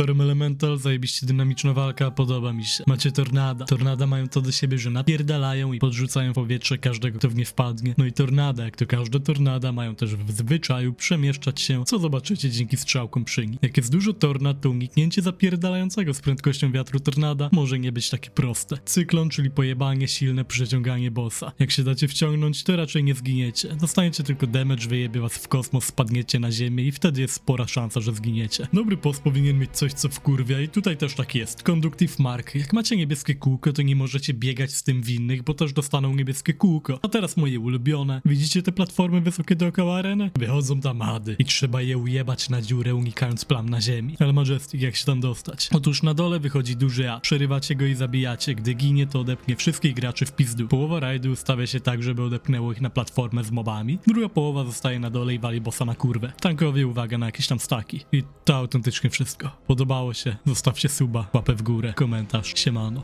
Storm Elemental, zajebiście dynamiczna walka, podoba mi się. Macie Tornada. Tornada mają to do siebie, że napierdalają i podrzucają w powietrze każdego, kto w nie wpadnie. No i Tornada, jak to każde Tornada, mają też w zwyczaju przemieszczać się, co zobaczycie dzięki strzałkom przy nich. Jak jest dużo tornad, to uniknięcie zapierdalającego z prędkością wiatru tornada może nie być takie proste. Cyklon, czyli pojebanie, silne przeciąganie bossa. Jak się dacie wciągnąć, to raczej nie zginiecie. Dostaniecie tylko damage, wyjebie was w kosmos, spadniecie na ziemię i wtedy jest spora szansa, że zginiecie. Dobry post powinien mieć coś, co wkurwia i tutaj też tak jest. Conductive Mark. Jak macie niebieskie kółko, to nie możecie biegać z tym w innych, bo też dostaną niebieskie kółko. A teraz moje ulubione. Widzicie te platformy wysokie dookoła areny? Wychodzą damady i trzeba je ujebać na dziurę, unikając plam na ziemi. Ale Majestic, jak się tam dostać? Otóż na dole wychodzi duży A. Przerywacie go i zabijacie. Gdy ginie, to odepnie wszystkich graczy w pizdu. Połowa rajdu ustawia się tak, żeby odepnęło ich na platformę z mobami. Druga połowa zostaje na dole i wali bossa na kurwę. Tankowie uwaga na jakieś tam staki. I to autentycznie wszystko. Podobało się? Zostawcie suba, łapę w górę, komentarz, siemano.